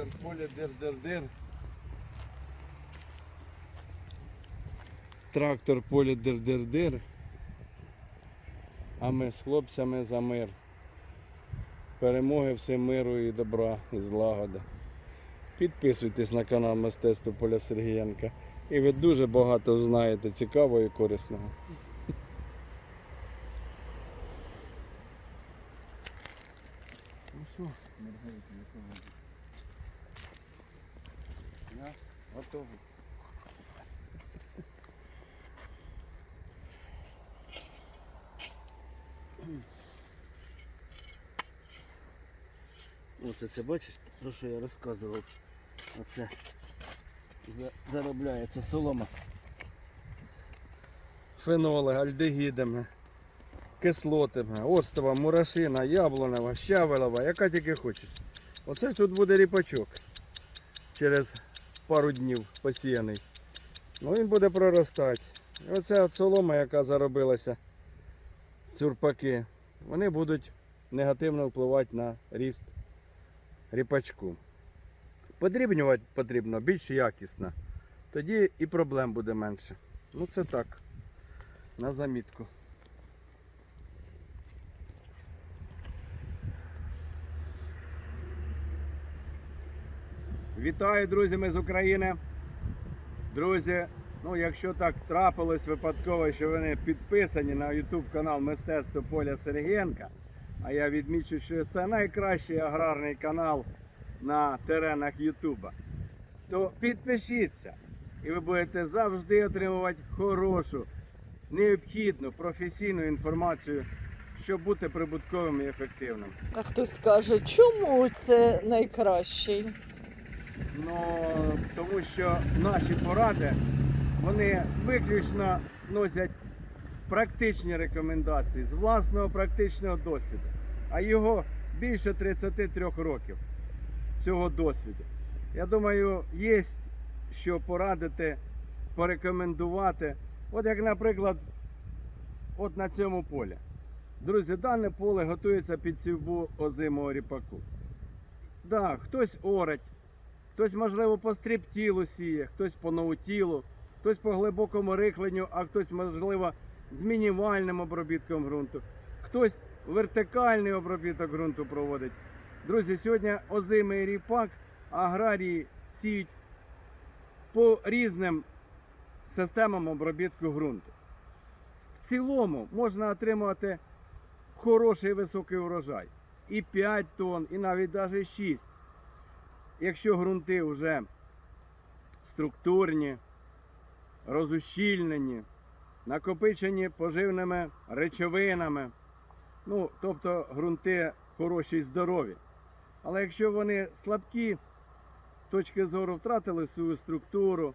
Трактор поле дир-дир-дир. Трактор поле дир-дир-дир. А ми з хлопцями за мир. Перемоги всім миру і добра і злагоди. Підписуйтесь на канал Мистецтво Поля Сергієнка. І ви дуже багато знаєте цікавого і корисного. Ну що, Маргарита, якого? Я готовий. От це бачиш, про що я розказував. Оце заробляється солома. Феноли, альдегідами, кислотами, оцтова, мурашина, яблунева, щавелева, яка тільки хочеш. Оце тут буде ріпачок через пару днів посіяний. Ну він буде проростати. І оця солома, яка заробилася, цюрпаки, вони будуть негативно впливати на ріст ріпачку. Подрібнювати потрібно більш якісно. Тоді і проблем буде менше. Ну це так на замітку. Вітаю, друзі, ми з України. Друзі, ну якщо так трапилось випадково, що вони підписані на YouTube канал Мистецтво Поля Сергієнка, а я відмічу, що це найкращий аграрний канал на теренах Ютуба, то підпишіться і ви будете завжди отримувати хорошу, необхідну професійну інформацію, щоб бути прибутковим і ефективним. А хтось скаже, чому це найкращий? Ну, тому що наші поради вони виключно носять практичні рекомендації з власного практичного досвіду, а його більше 33 років цього досвіду. Я думаю, є що порадити, порекомендувати. От як, наприклад, от на цьому полі. Друзі, дане поле готується під сівбу озимого ріпаку. Да, хтось орать, хтось, можливо, по стріптілу сіє, хтось по новотілу, хтось по глибокому рихленню, а хтось, можливо, з мінімальним обробітком ґрунту, хтось вертикальний обробіток ґрунту проводить. Друзі, сьогодні озимий ріпак аграрії сіють по різним системам обробітку ґрунту. В цілому можна отримувати хороший високий урожай. І 5 тонн, і навіть навіть 6. Якщо ґрунти вже структурні, розущільнені, накопичені поживними речовинами, ну, тобто ґрунти хороші і здорові. Але якщо вони слабкі, з точки зору втратили свою структуру,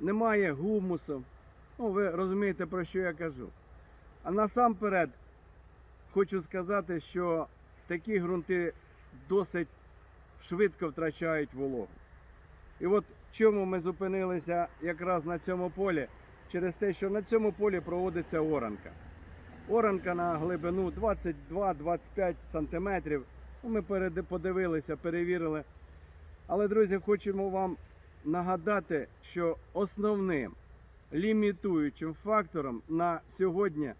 немає гумусу, ну ви розумієте, про що я кажу. А насамперед хочу сказати, що такі ґрунти досить швидко втрачають вологу. І от чому ми зупинилися якраз на цьому полі? Через те, що на цьому полі проводиться оранка. Оранка на глибину 22-25 сантиметрів. Ну, Ми подивилися, перевірили. Але, друзі, хочемо вам нагадати, що основним лімітуючим фактором на сьогодні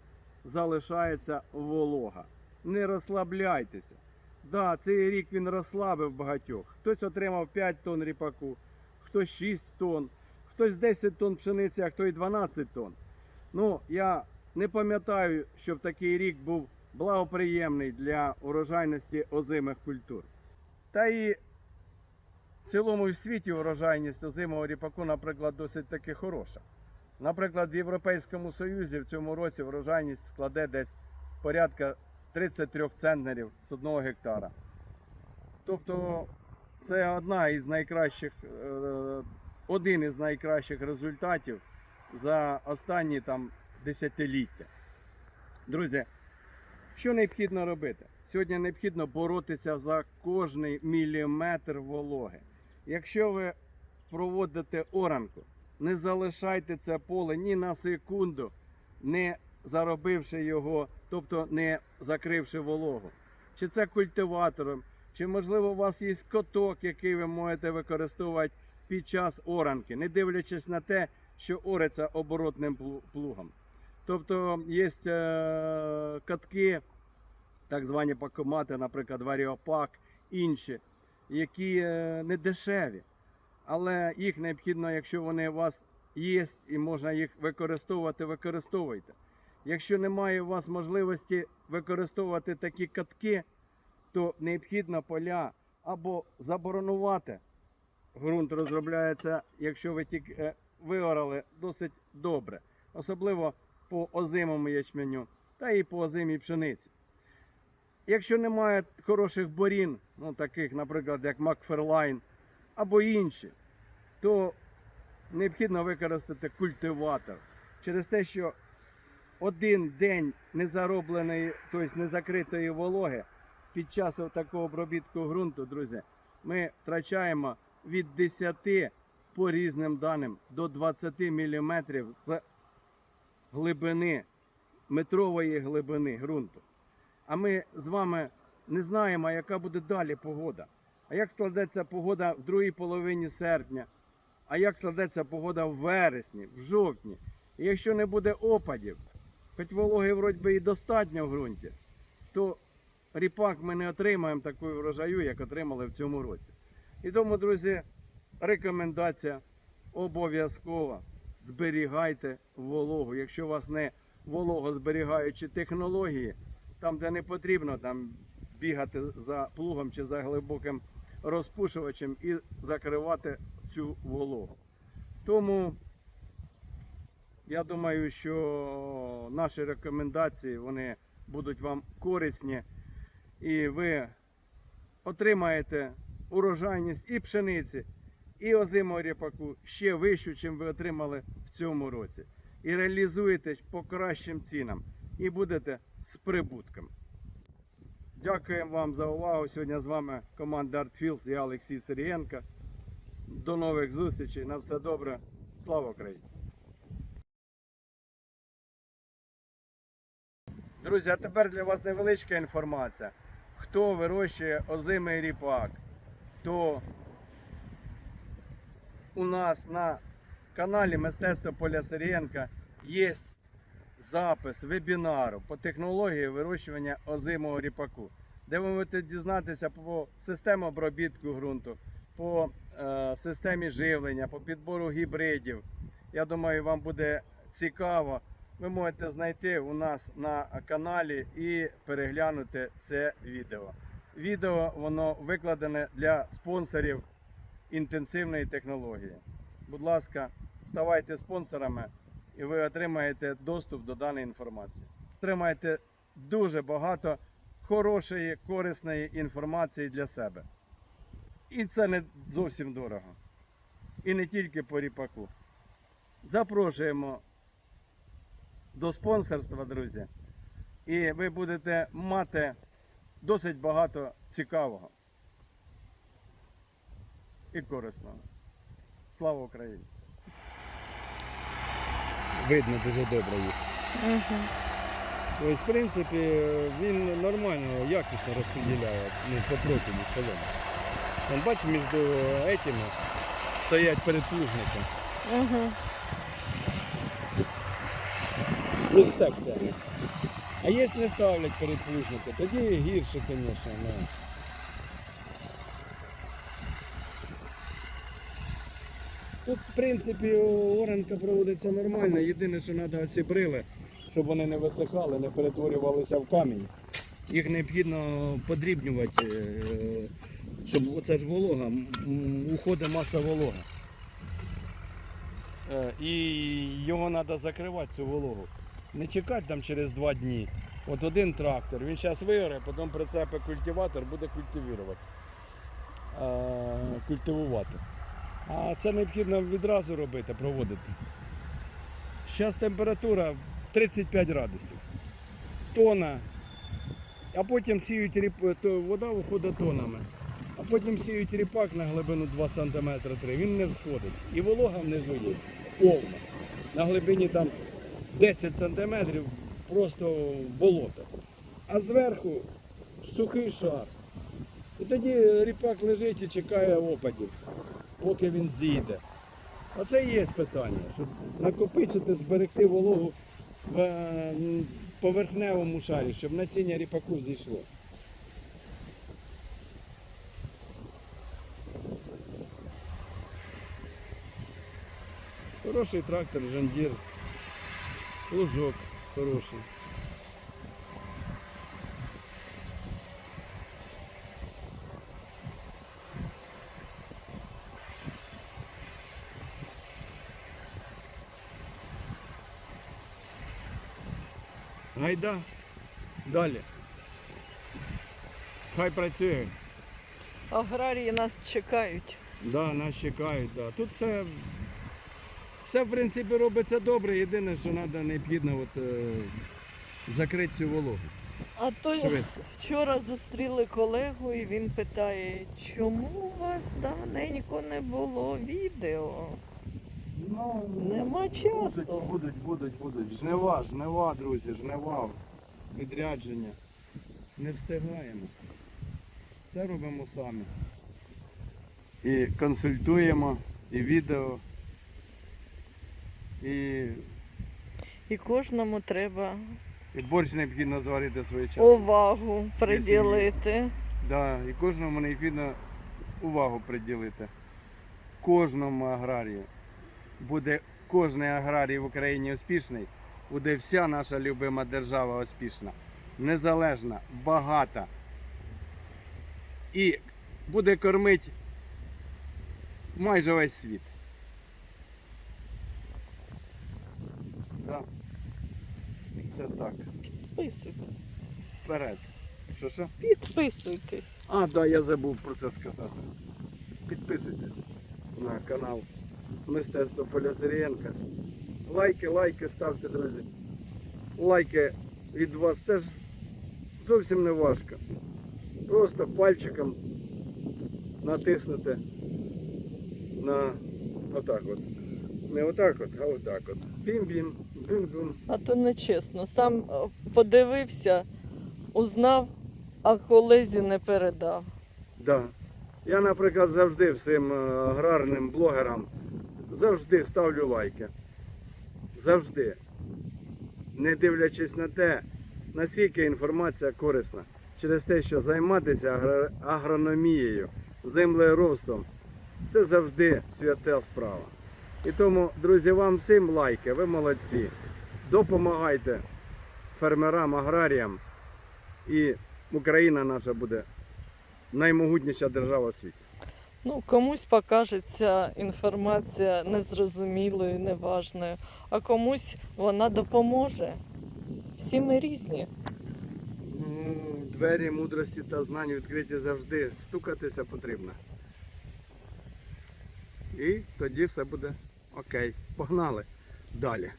залишається волога. Не розслабляйтеся. Да, цей рік він розслабив багатьох. Хтось отримав 5 тонн ріпаку, хтось 6 тонн, хтось 10 тонн пшениці, а хто й 12 тонн. Ну, я не пам'ятаю, щоб такий рік був благоприємний для урожайності озимих культур. Та і в цілому в світі урожайність озимого ріпаку, наприклад, досить таки хороша. Наприклад, в Європейському Союзі в цьому році врожайність складе десь порядка 33 центнерів з одного гектара. Тобто це одна із найкращих, е, один із найкращих результатів за останні там десятиліття. Друзі, що необхідно робити? Сьогодні необхідно боротися за кожний міліметр вологи. Якщо ви проводите оранку, не залишайте це поле ні на секунду, не заробивши його, тобто не закривши вологу. Чи це культиватором, чи можливо у вас є коток, який ви можете використовувати під час оранки, не дивлячись на те, що ориться оборотним плугом. Тобто є е, катки, так звані пакомати, наприклад, варіопак, інші, які е, не дешеві. Але їх необхідно, якщо вони у вас є і можна їх використовувати, використовуйте. Якщо немає у вас можливості використовувати такі катки, то необхідно поля або заборонувати. Ґрунт розробляється, якщо ви тільки е, виорали досить добре, особливо по озимому ячменю та і по озимій пшениці. Якщо немає хороших борін, ну таких, наприклад, як Макферлайн або інші, то необхідно використати культиватор через те, що один день незаробленої, тобто незакритої вологи під час такого обробітку ґрунту, друзі, ми втрачаємо від 10 по різним даним до 20 мм з глибини, метрової глибини ґрунту. А ми з вами не знаємо, яка буде далі погода. А як складеться погода в другій половині серпня, а як складеться погода в вересні, в жовтні. І якщо не буде опадів, хоч вологи вроді і достатньо в ґрунті, то ріпак ми не отримаємо такої врожаю, як отримали в цьому році. І тому, друзі, рекомендація обов'язково зберігайте вологу. Якщо у вас не вологозберігаючі технології, там, де не потрібно там бігати за плугом чи за глибоким розпушувачем і закривати цю вологу. Тому я думаю, що наші рекомендації вони будуть вам корисні і ви отримаєте урожайність і пшениці, і озимого ріпаку ще вищу, чим ви отримали в цьому році. І реалізуєте по кращим цінам і будете з прибутком. Дякуємо вам за увагу. Сьогодні з вами команда ArtFields і Олексій Сирієнко. До нових зустрічей. На все добре. Слава Україні! Друзі, а тепер для вас невеличка інформація. Хто вирощує озимий ріпак, то у нас на каналі Мистецтво Поля Сирієнка є запис вебінару по технології вирощування озимого ріпаку, де ви можете дізнатися по системі обробітку ґрунту, по е, системі живлення, по підбору гібридів. Я думаю, вам буде цікаво. Ви можете знайти у нас на каналі і переглянути це відео. Відео воно викладене для спонсорів інтенсивної технології. Будь ласка, ставайте спонсорами і ви отримаєте доступ до даної інформації. Отримаєте дуже багато хорошої, корисної інформації для себе. І це не зовсім дорого. І не тільки по ріпаку. Запрошуємо до спонсорства, друзі. І ви будете мати досить багато цікавого і корисного. Слава Україні! видно дуже добре їх. Угу. Тобто, в принципі, він нормально, якісно розподіляє ну, по профілю соломи. Вон, бач, між этими стоять передплужники, Угу. Між секціями. А якщо не ставлять передплужники, тоді гірше, звісно. Ну. Тут, в принципі, оранка проводиться нормально. Єдине, що треба ці брили, щоб вони не висихали, не перетворювалися в камінь. Їх необхідно подрібнювати, е, щоб оце ж волога, уходить маса волога. Е, І його треба закривати, цю вологу. Не чекати там через два дні. От один трактор, він зараз вигоре, потім прицепи культиватор, буде культивувати. Культивувати. А це необхідно відразу робити, проводити. Зараз температура 35 градусів. Тона. А потім сіють ріп... то вода виходить тонами. А потім сіють ріпак на глибину 2 см 3 він не всходить. І волога внизу є повна. На глибині там 10 см просто болото. А зверху сухий шар. І тоді ріпак лежить і чекає опадів, поки він зійде. Оце і є питання, щоб накопичити, зберегти вологу в е, поверхневому шарі, щоб насіння ріпаку зійшло. Хороший трактор, жандір, лужок хороший. Гайда. Далі. Хай працює. Аграрії нас чекають. Да, нас чекають. Да. Тут все, все в принципі робиться добре. Єдине, що треба необхідно от, е, закрити цю вологу. А то Швидко. вчора зустріли колегу і він питає, чому у вас давненько не було відео? Ну, Нема часу. Будуть, будуть, будуть. будуть. Жнива, жнива, друзі, жнива, відрядження. Не встигаємо. Все робимо самі. І консультуємо, і відео, і, І кожному треба і борщ необхідно зварити своєчасно. увагу приділити. Да, і кожному необхідно увагу приділити. Кожному аграрію. Буде кожний аграрій в Україні успішний, буде вся наша любима держава успішна, незалежна, багата. І буде кормити майже весь світ. Да. Це так. Підписуйтесь. Вперед. Що що? Підписуйтесь. А, да, я забув про це сказати. Підписуйтесь на канал Мистецтво Поля Сирієнка. Лайки, лайки ставте, друзі. Лайки від вас це ж зовсім не важко. Просто пальчиком натиснути на отак от. Не отак от, а отак от. Бім-бім. А то нечесно. Сам е, подивився, узнав, а колезі не передав. Да. Я, наприклад, завжди всім е, аграрним блогерам завжди ставлю лайки. Завжди. Не дивлячись на те, наскільки інформація корисна. Через те, що займатися агрономією, землеробством це завжди свята справа. І тому, друзі, вам всім лайки, ви молодці. Допомагайте фермерам, аграріям, і Україна наша буде наймогутніша держава у світі. Ну, комусь покажеться інформація незрозумілою, неважною, а комусь вона допоможе. Всі ми різні. Двері мудрості та знань відкриті завжди. Стукатися потрібно. І тоді все буде окей. Погнали далі.